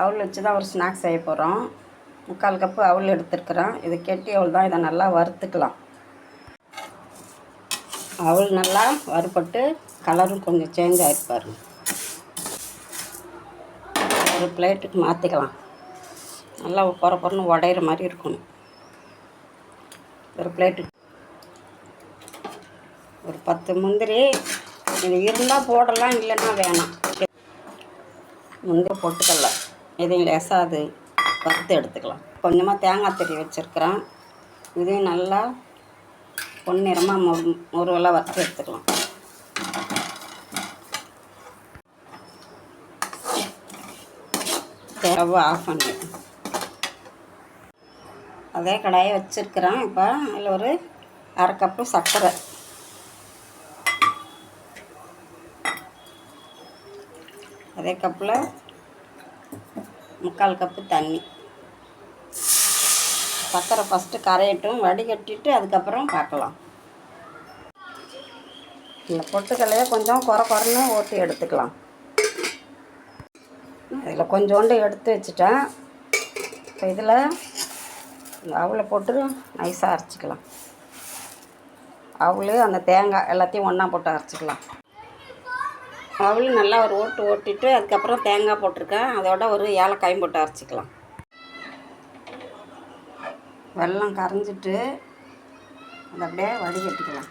அவல் வச்சு தான் ஒரு ஸ்நாக்ஸ் செய்ய போகிறோம் முக்கால் கப்பு அவல் எடுத்துருக்குறோம் இது கெட்டி அவுள் தான் இதை நல்லா வறுத்துக்கலாம். அவுள் நல்லா வறுபட்டு கலரும் கொஞ்சம் சேஞ்ச் ஆகிருப்பாரு ஒரு பிளேட்டுக்கு மாற்றிக்கலாம் நல்லா பொற பொறன்னு உடையிற மாதிரி இருக்கணும். ஒரு பிளேட்டு ஒரு பத்து முந்திரி. இது இருந்தால் போடலாம் இல்லைன்னா வேணாம். முந்திரி பொட்டுக்கடல இதையும் லேசாக அது வறுத்து எடுத்துக்கலாம். கொஞ்சமாக தேங்காய் திரி வச்சுருக்கிறேன். இதையும் நல்லா பொன்னிறமாக மொ முருவெல்லாம் வறுத்து எடுத்துக்கலாம். ஸ்டவ் ஆஃப் பண்ணி. அதே கடாயை வச்சுருக்கிறேன். இப்போ அதில் ஒரு அரை கப்பு சர்க்கரை. அதே கப்பில் முக்கால் கப்பு தண்ணி. சர்க்கரை ஃபஸ்ட்டு கரையட்டும் வடிகட்டிட்டு அதுக்கப்புறம் பார்க்கலாம். இந்த பொட்டுக்கல்லையே கொஞ்சம் குறை குறைன்னு ஓட்டி எடுத்துக்கலாம். இதில் கொஞ்சோண்டு எடுத்து வச்சுட்டேன். இப்போ இதில் இந்த அவளை போட்டு நைஸாக அரைச்சிக்கலாம். அவளு அந்த தேங்காய் எல்லாத்தையும் ஒன்றா போட்டு அரைச்சிக்கலாம். அவளும் நல்லா ஒரு ஓட்டு ஓட்டிட்டு அதுக்கப்புறம் தேங்காய் போட்டிருக்கேன். அதோட ஒரு ஏலக்காயும் போட்டு அரைச்சிக்கலாம். வெல்லம் கரைஞ்சிட்டு அதை அப்படியே வடிகட்டிக்கலாம்.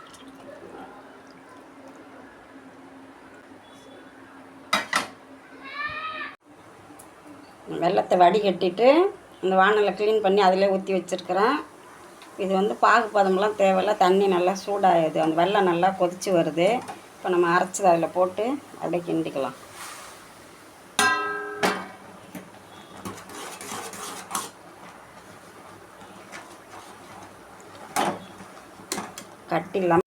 வெள்ளத்தை வடிகட்டிட்டு இந்த வானலை க்ளீன் பண்ணி அதிலே ஊற்றி வச்சுருக்கிறேன். இது வந்து பாகுபதமெலாம் தேவையில்ல. தண்ணி நல்லா சூடாகுது. அந்த வெள்ளம் நல்லா கொதித்து வருது. இப்போ நம்ம அரைச்சது அதில் போட்டு அப்படியே கிண்டிக்கலாம். கட்டி இல்லாமல்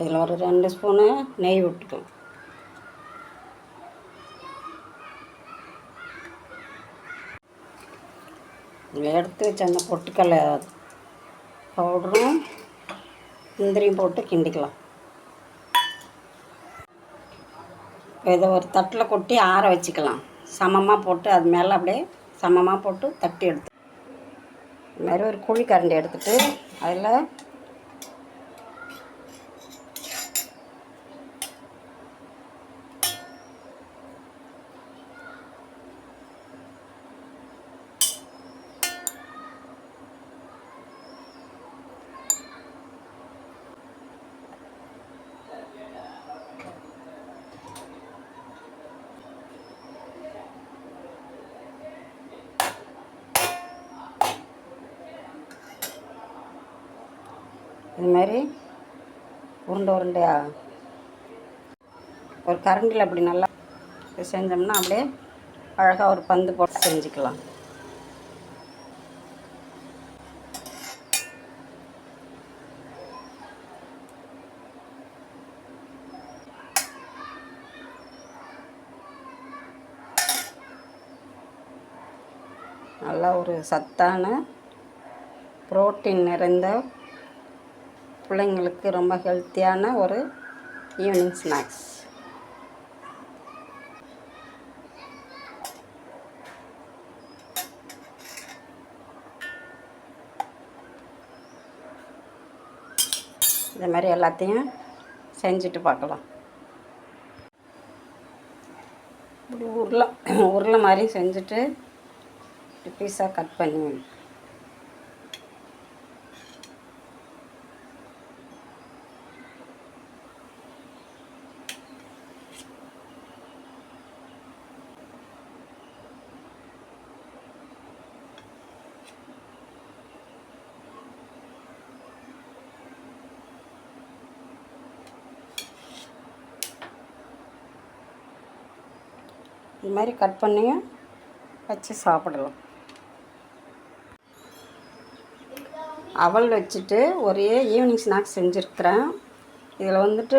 இதில் ஒரு ரெண்டு ஸ்பூனு நெய் விட்டுக்கலாம். எடுத்து வச்ச அந்த பொட்டுக்கடலை பவுடரும் முந்திரியும் போட்டு கிண்டிக்கலாம். இதை ஒரு தட்டில் கொட்டி ஆற வச்சுக்கலாம். சமமாக போட்டு அது மேலே அப்படியே சமமாக போட்டு தட்டி எடுத்து இது மாதிரி ஒரு குழி கரண்டி எடுத்துட்டு அதில் இது மாதிரி உருண்டை உருண்டையா? ஒரு கரண்டில் அப்படி நல்லா செஞ்சோம்னா அப்படியே அழகாக ஒரு பந்து போட்டு செஞ்சுக்கலாம். நல்லா ஒரு சத்தான புரோட்டீன் நிறைந்த பிள்ளைங்களுக்கு ரொம்ப ஹெல்த்தியான ஒரு ஈவினிங் ஸ்நாக்ஸ் இந்த மாதிரி எல்லாத்தையும் செஞ்சுட்டு பார்க்கலாம். இப்படி உருளை உருளை மாதிரி செஞ்சுட்டு பீஸாக கட் பண்ணி இது மாதிரி கட் பண்ணியும் வச்சு சாப்பிடலாம். அவல் வச்சுட்டு ஒரே ஈவினிங் ஸ்நாக்ஸ் செஞ்சுருக்கிறேன். இதில் வந்துட்டு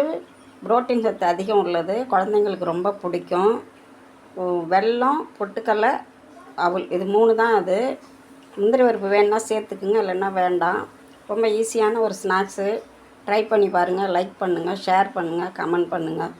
புரோட்டீன் சத்து அதிகம் உள்ளது. குழந்தைங்களுக்கு ரொம்ப பிடிக்கும். வெல்லம் பொட்டுக்கடலை அவல் இது மூணு தான் அது. முந்திரி பருப்பு வேணுன்னா சேர்த்துக்குங்க இல்லைன்னா வேண்டாம். ரொம்ப ஈஸியான ஒரு ஸ்நாக்ஸு ட்ரை பண்ணி பாருங்கள் லைக் பண்ணுங்கள் ஷேர் பண்ணுங்கள் கமெண்ட் பண்ணுங்கள்